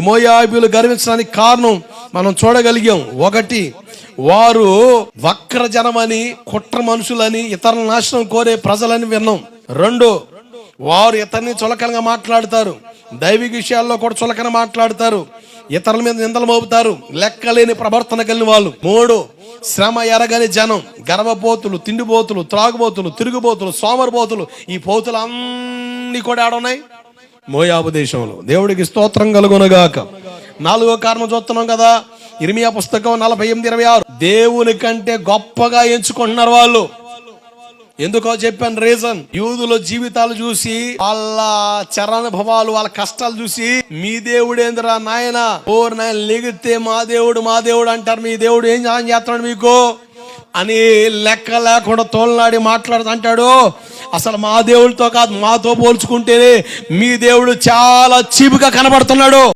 మోయాబులు గర్వించడానికి కారణం మనం చూడగలిగాం. ఒకటి వారు వక్ర జనమని కుట్ర మనుషులని ఇతరుల నాశనం కోరే ప్రజలని విన్నాం. రెండు వారు ఇతరుని చులకనగా మాట్లాడతారు. దైవిక విషయాల్లో కూడా చులకన మాట్లాడతారు. ఇతరుల మీద నిందలు మోపుతారు. లెక్కలేని ప్రవర్తన కలిగిన వాళ్ళు. మూడు శ్రమ ఎరగని జనం. గర్వపోతులు తిండిపోతులు త్రాగుబోతులు తిరుగుబోతులు సోమరిపోతులు. ఈ పోతులు అన్నీ కూడా ఆడున్నాయి. మోయాబు దేశంలో. దేవుడికి స్తోత్రం కలుగునగాక. నాలుగో కారణం చూస్తున్నాం కదా. ఇరిమియా పుస్తకం నలభై ఎనిమిది ఇరవై ఆరు. దేవుని కంటే గొప్పగా ఎంచుకుంటున్నారు వాళ్ళు. ఎందుకో చెప్పాను రీజన్? యూదుల జీవితాలు చూసి వాళ్ళ చరణభవాలు వాళ్ళ కష్టాలు చూసి మీ దేవుడేందిరా నాయన? ఓర్ నాయన లెగితే మా దేవుడు మా దేవుడు అంటారు. మీ దేవుడు ఏం ఏం చేస్తున్నాడు మీకు? అని లెక్క లేకుండా తోలనాడి మాట్లాడుతుంటాడు. అసలు మా దేవుడితో కాదు మాతో పోల్చుకుంటేనే మీ దేవుడు చాలా చీపుగా కనబడుతున్నాడు.